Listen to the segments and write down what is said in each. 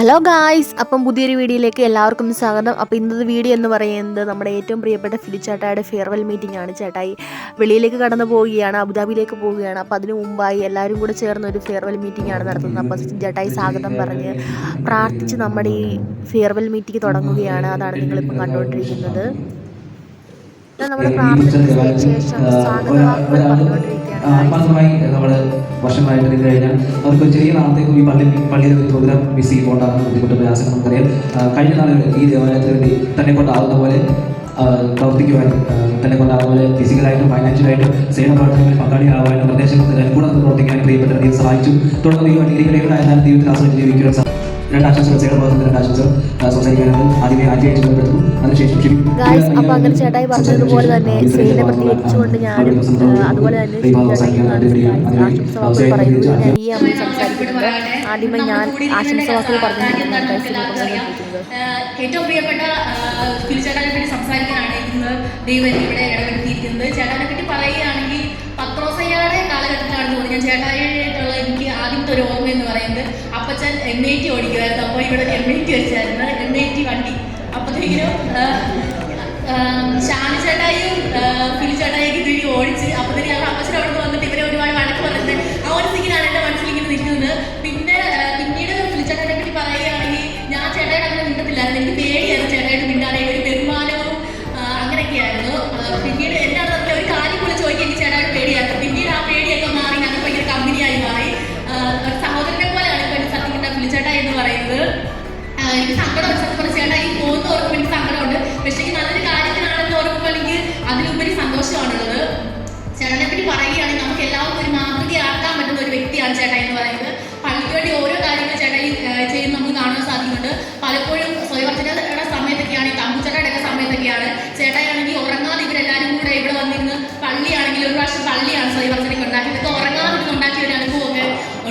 Hello guys അപ്പം പുതിയൊരു വീഡിയോയിലേക്ക് എല്ലാവർക്കും സ്വാഗതം. അപ്പം ഇന്നത്തെ വീഡിയോ എന്ന് പറയുന്നത് നമ്മുടെ ഏറ്റവും പ്രിയപ്പെട്ട ഫിലി ചേട്ടായുടെ ഫെയർവെൽ മീറ്റിംഗ് ആണ്. ചേട്ടായി വെളിയിലേക്ക് കടന്നു പോവുകയാണ് അബുദാബിയിലേക്ക് പോവുകയാണ്. അപ്പോൾ അതിനു മുമ്പായി എല്ലാവരും കൂടെ ചേർന്ന് ഒരു ഫെയർവെൽ മീറ്റിംഗ് ആണ് നടത്തുന്നത്. അപ്പോൾ ചേട്ടായി സ്വാഗതം പറഞ്ഞ് പ്രാർത്ഥിച്ച് നമ്മുടെ ഈ ഫെയർവെൽ മീറ്റിംഗ് തുടങ്ങുകയാണ്. അതാണ് നിങ്ങളിപ്പോൾ കണ്ടുകൊണ്ടിരിക്കുന്നത്. ഇത് നമ്മൾ പ്രാർത്ഥിച്ചതിന് ശേഷം സ്വാഗതവാക്കുകൾ പറഞ്ഞുകൊണ്ടിരിക്കുകയാണ്. നമ്മൾ വർഷമായിട്ട് നിന്ന് കഴിഞ്ഞാൽ അവർക്ക് ചെറിയ നാളത്തേക്ക് ഈ പള്ളി പള്ളിയിൽ ഒരു പ്രോഗ്രാം മിസ് ചെയ്യുമ്പോൾ ഉണ്ടാകുന്ന ബുദ്ധിമുട്ട് പ്രയാസം നമുക്കറിയാം. കഴിഞ്ഞ നാളുകളിൽ ഈ ദേവാലയത്തിന് വേണ്ടി തന്നെ കൊണ്ടാകുന്ന പോലെ പ്രവർത്തിക്കുവാനും തന്നെ കൊണ്ടാകുന്ന പോലെ ഫിസിക്കലായിട്ടും ഫൈനാൻഷ്യലായിട്ടും സേവന പ്രവർത്തനങ്ങളിൽ പങ്കാളിയാവാനും പ്രദേശങ്ങൾക്ക് നിന്ന് പ്രവർത്തിക്കാനും പ്രിയപ്പെട്ട ദൈവം സഹായിച്ചു. തുടർന്ന് ദൈവം അനുഗ്രഹിക്കണേകളായിരുന്നാലും ദൈവത്തിൽ ആശ്രയിച്ച് ജീവിക്കുവാൻ സാധിക്കും രണ്ട് ആശംസകൾ സേവന പ്രവർത്തനത്തിന് രണ്ട് ആശംസകൾ ആ, സംസാരിക്കാനുണ്ട് ആദ്യമേ ആദ്യമായിട്ട് ബന്ധപ്പെടുത്തുന്നു അതിനുശേഷം ഷിബി ഗായ്സ് അപ്പോൾ അങ്ങനെ ചേട്ടായി പറഞ്ഞതുപോലെ തന്നെ സെയിലെ പ്രതികരിച്ചുകൊണ്ട് ഞാൻ അതുപോലെ തന്നെ ആശംസവാക്കുകൾ പറയുന്നത് ഞാൻ ഈ അമ്മ സംസാരിക്കുന്നത് ആദ്യമേ ഞാൻ ആശംസ വാക്കുകൾ ഇപ്പോൾ ഏറ്റവും പ്രിയപ്പെട്ട ഫിലിച്ചേട്ടനെ പറ്റി സംസാരിക്കാനാണ് ഇന്ന് ദൈവം ഇവിടെ ഇടപെടുത്തിയിരിക്കുന്നത് ചേട്ടാനെ പറ്റി പറയുകയാണെങ്കിൽ പത്രോസയ്യാടെ പറഞ്ഞു ഞാൻ ചേട്ടായിട്ടുള്ള എനിക്ക് ആദ്യത്തെ ഒരു ഓർമ്മ എന്ന് പറയുന്നത് അപ്പച്ചൻ എം ഐ ടി ഓടിക്കുമായിരുന്നു. അപ്പോൾ ഇവിടെ എം ഐ ടി വെച്ചായിരുന്നു. എം ഐ ടി വണ്ടി അപ്പോഴത്തേക്കിനും ഷാനി ചേട്ടായും ഫിലിച്ചേട്ടായും തിരി ഓടിച്ച് അപ്പോഴത്തേക്ക്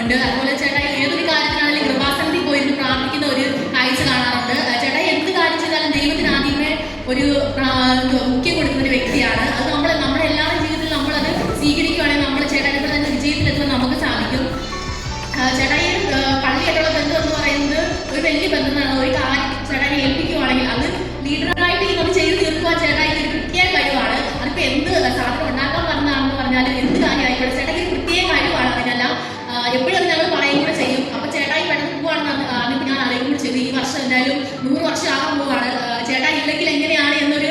ഉണ്ട്. അതുപോലെ ചേട്ടാ ഏതൊരു കാര്യത്തിനാണെങ്കിലും കൃപാസനത്തിൽ പോയിരുന്ന് പ്രാർത്ഥിക്കുന്ന ഒരു കാഴ്ച കാണാറുണ്ട്. ചേട്ടാ എന്ത് കാര്യം ചെയ്താലും ദൈവത്തിന് ആദ്യമേ ഒരു മുഖ്യം കൊടുക്കുന്ന ഒരു വ്യക്തിയാണ്. അത് നമ്മൾ നമ്മുടെ എല്ലാവരുടെ ജീവിതത്തിൽ നമ്മളത് സ്വീകരിക്കുകയാണെങ്കിൽ നമ്മൾ ചേട്ടായിലൂടെ തന്നെ വിജയത്തിലെത്താൻ നമുക്ക് സാധിക്കും. ചേട്ടാ ഈ പള്ളിയായിട്ടുള്ള ബന്ധം എന്ന് പറയുന്നത് ഒരു വലിയ ബന്ധമാണ്. ഒരു കാര്യം ചേട്ടാ ഏൽപ്പിക്കുവാണെങ്കിൽ അത് ലീഡറായിട്ട് എങ്ങനെയാണ് എന്നൊരു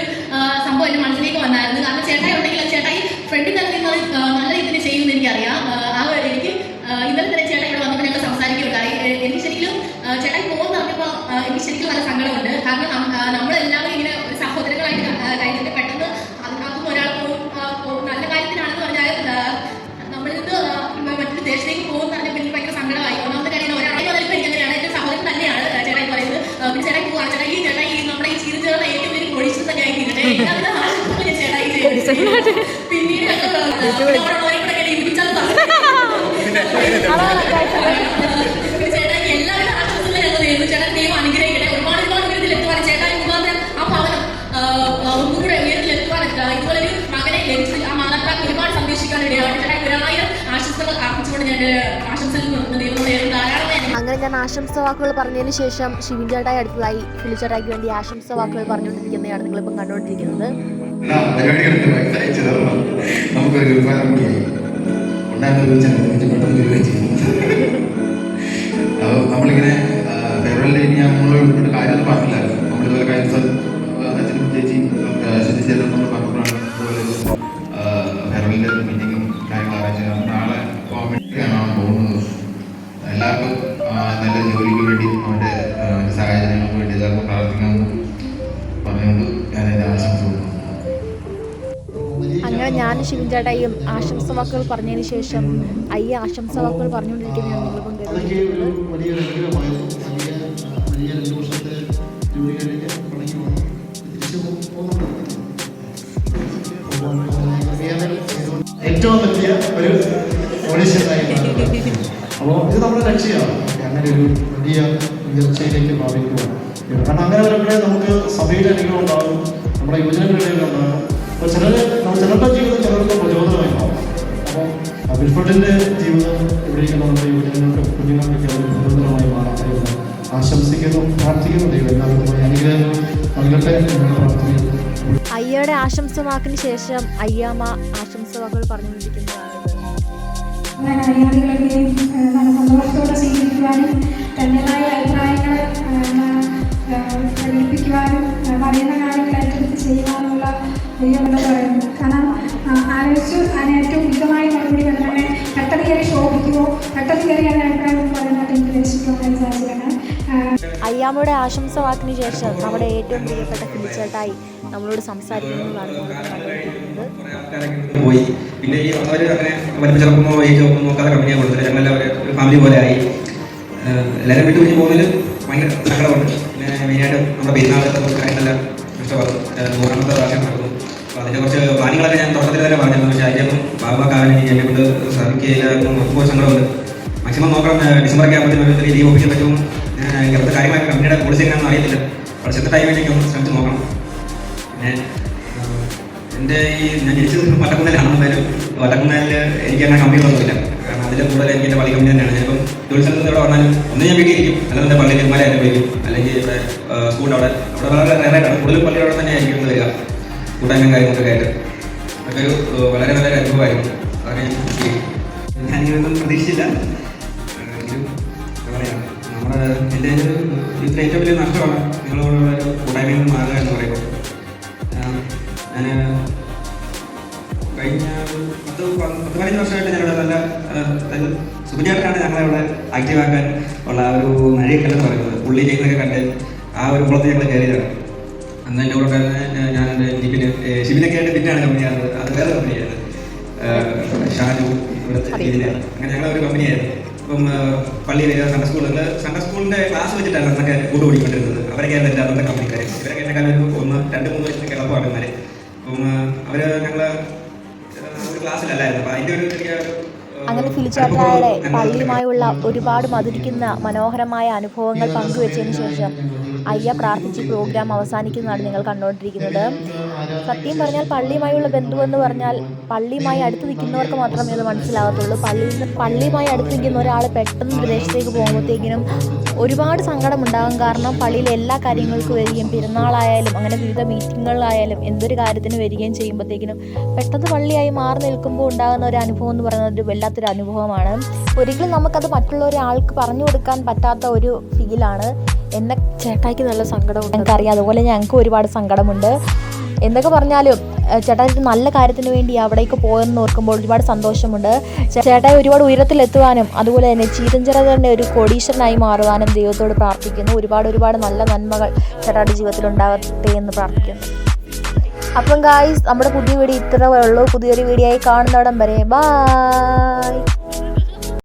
സംഭവം എന്റെ മനസ്സിലേക്ക് വന്നായിരുന്നു കാരണം ചേട്ടായി ഉണ്ടെങ്കിൽ അത് ചേട്ടായി ഫ്രണ്ടിൽ നൽകുന്നത് ആ, നല്ല രീതിയിൽ ചെയ്യുമെന്ന് എനിക്കറിയാം ആ, ആ ഒരു എനിക്ക് ആ, ഇന്നലെ തന്നെ ചേട്ടായി ഇവിടെ വന്നപ്പോൾ ഞങ്ങൾ സംസാരിക്കുകയുണ്ടായി എ- എനിക്ക് ശരിക്കും ആ, ചേട്ടായി പോകുന്ന പറഞ്ഞപ്പോൾ ആ, എനിക്ക് ശരിക്കും നല്ല സങ്കടമുണ്ട് കാരണം നം- ആ, നമ്മളെല്ലാവരും ഇങ്ങനെ ഒരു സഹോദരങ്ങളായിട്ട് ക- ആ, കഴിഞ്ഞിട്ട് പെട്ടെന്ന് അതിനകത്തും ഒരാൾ പോകും ആ, പോകും നല്ല കാര്യത്തിനാണെന്ന് പറഞ്ഞാൽ ആ, നമ്മളിത് ആ, മറ്റൊരു ദേശത്തേക്ക് പോകുന്ന പറഞ്ഞപ്പോൾ എനിക്ക് ഭയങ്കര സങ്കടമായി ഒന്നാമത്തെ കാര്യം ഒരാളെ വന്നപ്പോൾ എനിക്ക് അങ്ങനെയാണ് എന്റെ സഹോദരൻ തന്നെയാണ് ആ, ചേട്ടായി പറയുന്നത് ആ, പിന്നെ ചേട്ടായി പോവാണ് ചേട്ടായി ഈ ചേട്ടായി ഈ നമ്മുടെ ഈ ചിരി ചേർന്ന ഏറ്റവും വലിയ പൊളിച്ചു തന്നെയായി തീരട്ടെ എല്ലാവിധ ആശംസകളും ഞാൻ ചേട്ടായി ചെയ്യുന്നു. പിന്നീട് ഞങ്ങൾ, ആ, നമ്മുടെ മോനെ കൂടെ ഇങ്ങനെ ഇടിച്ചാൽ ചേട്ടാ എല്ലാവരും ആശംസകളും ഞങ്ങൾ നേരുന്നു ചേട്ടാ ദൈവം അനുഗ്രഹിക്കട്ടെ ഒരുപാട് ഒരുപാട് ഉയരത്തിൽ എത്തുവാൻ ചേട്ടാ മുഖാന്തരം ആ ഭവനം ആ, ആ, ഒന്നുകൂടെ ഉയരത്തിൽ എത്തുവാൻ ഇതുപോലെ ഒരു മകനെ ലഭിച്ച് ആ മാതാപിതാക്കൾ ഒരുപാട് സംരക്ഷിക്കാൻ ഇടയാവട്ടെ ചേട്ടാ ഒരായിരം ആശംസകൾ അർപ്പിച്ചുകൊണ്ട് ഞാൻ ആശംസകൾ. ദൈവം. അങ്ങനെ ഞാൻ ആശംസ വാക്കുകൾ പറഞ്ഞതിന് ശേഷം ഷിവിൻ ചേട്ടായി അടുത്തതായി ഫിലിച്ചേട്ടായിക്ക് വേണ്ടി ആശംസ വാക്കുകൾ പറഞ്ഞുകൊണ്ടിരിക്കുന്നതാണ് നിങ്ങളിപ്പം കണ്ടുകൊണ്ടിരിക്കുന്നത്. നമ്മളിങ്ങനെ വേറെ കാര്യമൊന്നും പറഞ്ഞില്ലായിരുന്നു. തരണം നമുക്കൊരു അങ്ങനെ ഞാൻ ശിവൻചേട്ടായും ആശംസ വാക്കുകൾ പറഞ്ഞതിന് ശേഷം അയ്യ ആശംസ വാക്കുകൾ പറഞ്ഞുകൊണ്ടിരിക്കുന്നതാണ് പോകുന്നുണ്ട് ഏറ്റവും വലിയ ഒരു ഓഡിഷനായി അപ്പോൾ ഇത് നമ്മുടെ ലക്ഷ്യമാണ്. അങ്ങനെ ഒരു വലിയ ഉയർച്ചയിലേക്ക് ഭാവിക്കുക കാരണം അങ്ങനെ വരുമ്പോഴേ നമുക്ക് സഭയുടെ അനുഗ്രഹം നമ്മുടെ യുവജനങ്ങളുടെ ഉണ്ടാകും. അപ്പോൾ ചിലർ ചിലരുടെ പ്രചോദനമായി. മാറും അപ്പോൾ വിൽഫർഡിന്റെ ജീവിതം എവിടെയൊക്കെ നമ്മുടെ യുവജനങ്ങൾക്ക് കുഞ്ഞുങ്ങൾക്കൊക്കെ ഒരു പ്രചോദനമായി മാറാം ആശംസിക്കുന്നു പ്രാർത്ഥിക്കുന്നു. ദൈവം അനുഗ്രഹങ്ങൾ നൽകട്ടെ എന്ന് പ്രാർത്ഥിക്കുന്നു. അയ്യയുടെ ആശംസ വാക്കിന് ശേഷം അയ്യാമ്മ ആശംസ വാക്കുകൾ പറഞ്ഞുകൊണ്ടിരിക്കുന്നതാണ് അങ്ങനെ അറിയാളികളെയും നല്ല സന്തോഷത്തോടെ സ്വീകരിക്കുവാനും തന്റെതായ അഭിപ്രായങ്ങൾ പ്രകടിപ്പിക്കുവാനും പറയുന്ന കാര്യങ്ങൾ ഏറ്റെടുത്ത് ചെയ്യുവാനുള്ള പറയുന്നത്. കാരണം ആലോചിച്ച് അതിന് ഏറ്റവും ഉചിതമായ മറുപടി പറഞ്ഞാൽ പെട്ടെന്ന് കയറി ശോഭിക്കുമോ പെട്ടെന്ന് കയറി അതിന് അഭിപ്രായം പറയുന്നത് എനിക്ക് രക്ഷിക്കുമെന്ന് വിചാരിച്ചാണ് അയ്യാമ്മയുടെ ആശംസ വാക്കിന് ശേഷം നമ്മുടെ ഏറ്റവും പ്രിയപ്പെട്ട കിളിച്ചേട്ടായി നമ്മളോട് സംസാരിക്കുന്നതാണ് നമ്മൾ കണ്ടുകൊണ്ടിരിക്കുന്നത് ആൾക്കാരൊക്കെ പോയി. പിന്നെ ഈ അവർ അങ്ങനെ വലിയ ചെറുപ്പമോ ഏജോ ഒന്നും നോക്കാതെ കമ്പനിയാണ് കൊടുത്തത് ഞങ്ങളെല്ലാം ഒരു ഒരു ഫാമിലി പോലെ ആയി. ഏഹ് എല്ലാവരും വിട്ടു പിരിഞ്ഞ് പോകുന്നതിൽ ഭയങ്കര സങ്കടമുണ്ട്. പിന്നെ മെയിനായിട്ട് നമ്മുടെ പെരുന്നാളത്തെ കുറച്ച് കാര്യങ്ങളെല്ലാം ഇഷ്ടമാണ് നൂറാമത്തെ പ്രാവശ്യം അതിന്റെ കുറച്ച് പ്ലാനിങ്ങളൊക്കെ ഞാൻ തുടക്കത്തിൽ തന്നെ പറഞ്ഞിരുന്നു. പക്ഷേ അതിന്റെയൊന്നും ഭാഗമാക്കാൻ എനിക്ക് എന്നെ കൊണ്ട് സാധിക്കില്ല നോക്കുമ്പോൾ സങ്കടമുണ്ട് മാക്സിമം നോക്കണം ഡിസംബർ ഒക്കെ ആകുമ്പോഴത്തേക്കും ഒരു ലീവ് ഓഫീസിൽ പറ്റും. ഇങ്ങനത്തെ കാര്യമായി കമ്പനിയുടെ പോളിസി എങ്ങനെയാണെന്ന് അറിയത്തില്ല. പഠിച്ചത്തെ ടൈമിലേക്ക് ഒന്ന് ശ്രമിച്ച് നോക്കണം. പിന്നെ എന്റെ ഈ ഞാൻ ജനിച്ചത് വട്ടക്കുന്നതിലാണെന്നാലും വട്ടക്കുന്നതിൽ എനിക്ക് അങ്ങനെ കമ്പികളൊന്നുമില്ല കാരണം അതിന്റെ കൂടുതൽ എനിക്ക് എന്റെ പള്ളി കമ്പനി തന്നെയാണ്. ഞാനിപ്പം ജോലി സ്ഥലത്ത് ഇവിടെ വന്നാലും ഒന്ന് ഞാൻ വീട്ടിൽ ഇരിക്കും. അല്ലെങ്കിൽ എന്റെ പള്ളിയിൽ മലയാളം വിളിക്കും അല്ലെങ്കിൽ ഇവിടെ സ്കൂളിന്റെ അവിടെ. അവിടെ വളരെ റയറായിട്ടാണ് കൂടുതലും പള്ളിയുടെ അവിടെ തന്നെ ആയിരിക്കും വരിക. കൂട്ടായ്മയും കാര്യങ്ങളൊക്കെ ആയിട്ട്. അതൊരു ഒരു വളരെ നല്ലൊരു അനുഭവമായിരുന്നു ഞാൻ ഇങ്ങനെയൊന്നും പ്രതീക്ഷിച്ചില്ല. എങ്കിലും എന്താ പറയുക നമ്മുടെ എന്റെ ഒരു ജീവിതത്തിലെ ഏറ്റവും വലിയ നഷ്ടമാണ് നിങ്ങളോടുള്ള ഒരു കൂട്ടായ്മയിൽ നിന്ന് മാറുക എന്ന് പറയുമ്പോൾ. ഞാൻ കഴിഞ്ഞ പത്ത് പത്ത് പതിനഞ്ച് വർഷമായിട്ട് ഞങ്ങളുടെ നല്ല അതായത് സുഖിചേട്ടനാണ് ഞങ്ങളെ ഇവിടെ ആക്റ്റീവാക്കാൻ ഉള്ള ആ ഒരു മഴയൊക്കെ പറയുന്നത്. പുള്ളി ചെയ്യുന്നതൊക്കെ കണ്ട് ആ ഒരു കുളത്തിൽ ഞങ്ങൾ കയറിയതാണ്. അന്ന് എന്റെ കൂടെ ഞാൻ എന്റെ ജിപ്പിന് ഷിബിനൊക്കെ ആയിട്ട് പിന്നാണ് കമ്പനിയായിരുന്നത് അത് വേറെ കമ്പനിയായിരുന്നു ഷാജു ഇവിടുത്തെ ഇതിലാണ് അങ്ങനെ ഞങ്ങൾ ഒരു കമ്പനിയായിരുന്നു അപ്പം പള്ളിയിൽ സൺഡേ സ്കൂളിൽ സൺഡേ സ്കൂളിന്റെ ക്ലാസ് വെച്ചിട്ടാണ് അന്നൊക്കെ കൂട്ടുപിടിക്കൊണ്ടിരുന്നത് അവരൊക്കെ എന്റെ അന്നത്തെ കമ്പനിക്കാർ ഇവരൊക്കെ എന്നെക്കാളും ഒരു ഒന്ന് രണ്ട് മൂന്ന് വയസ്സിന് കിളപ്പാണ് എന്നാൽ അപ്പം അവർ ഞങ്ങൾ ഒരു ക്ലാസ്സിലല്ലായിരുന്നു അപ്പം അതിന്റെ ഒരു ചെറിയ അങ്ങനെ ഫിലിച്ചാട്ടായുടെ ഞങ്ങൾ പള്ളിയുമായുള്ള ഒരുപാട് മധുരിക്കുന്ന മനോഹരമായ അനുഭവങ്ങൾ പങ്കുവച്ചതിന് ശേഷം അയ്യ പ്രാർത്ഥിച്ച് പ്രോഗ്രാം അവസാനിക്കുന്നതാണ് നിങ്ങൾ കണ്ടുകൊണ്ടിരിക്കുന്നത്. സത്യം പറഞ്ഞാൽ പള്ളിയുമായുള്ള ബന്ധുവെന്ന് പറഞ്ഞാൽ പള്ളിയുമായി അടുത്ത് നിൽക്കുന്നവർക്ക് മാത്രമേ അത് മനസ്സിലാകത്തുള്ളൂ പള്ളിയിൽ നിന്ന് പള്ളിയുമായി അടുത്ത് നിൽക്കുന്ന ഒരാൾ പെട്ടെന്ന് പ്രദേശത്തേക്ക് പോകുമ്പോഴത്തേക്കിനും ഒരുപാട് സങ്കടമുണ്ടാകും. കാരണം പള്ളിയിലെ എല്ലാ കാര്യങ്ങൾക്കും വരികയും പെരുന്നാളായാലും അങ്ങനെ വിവിധ മീറ്റിങ്ങുകളായാലും എന്തൊരു കാര്യത്തിന് വരികയും ചെയ്യുമ്പോഴത്തേക്കിനും പെട്ടെന്ന് പള്ളിയായി മാറി നിൽക്കുമ്പോൾ ഉണ്ടാകുന്ന ഒരു അനുഭവം എന്ന് പറയുന്നത് ഒരു വല്ലാത്തൊരു അനുഭവമാണ്. ഒരിക്കലും നമുക്കത് മറ്റുള്ള ഒരാൾക്ക് പറഞ്ഞു കൊടുക്കാൻ പറ്റാത്ത ഒരു ഫീലാണ് എന്നെ ചേട്ടായിക്ക് നല്ല സങ്കടമുണ്ട്. എനിക്കറിയാം അതുപോലെ ഞങ്ങൾക്ക് ഒരുപാട് സങ്കടമുണ്ട്. എന്തൊക്കെ പറഞ്ഞാലും ചേട്ടാ ചേട്ടായി നല്ല കാര്യത്തിന് വേണ്ടി അവിടേക്ക് പോയെന്ന് ഓർക്കുമ്പോൾ ഒരുപാട് സന്തോഷമുണ്ട്. ചേട്ടായി ഒരുപാട് ഉയരത്തിലെത്തുവാനും അതുപോലെ തന്നെ ചീരഞ്ചിറകന്റെ ഒരു കോടീശ്വരനായി മാറുവാനും ദൈവത്തോട് പ്രാർത്ഥിക്കുന്നു. ഒരുപാട് ഒരുപാട് നല്ല നന്മകൾ ചേട്ടായുടെ ജീവിതത്തിൽ ഉണ്ടാകട്ടെ എന്ന് പ്രാർത്ഥിക്കുന്നു. അപ്പം ഗായ്സ് നമ്മുടെ പുതിയ വീഡിയോ ഇത്രേ ഉള്ളൂ. പുതിയൊരു വീഡിയോ ആയി കാണുന്നിടം വരെ. ബായ്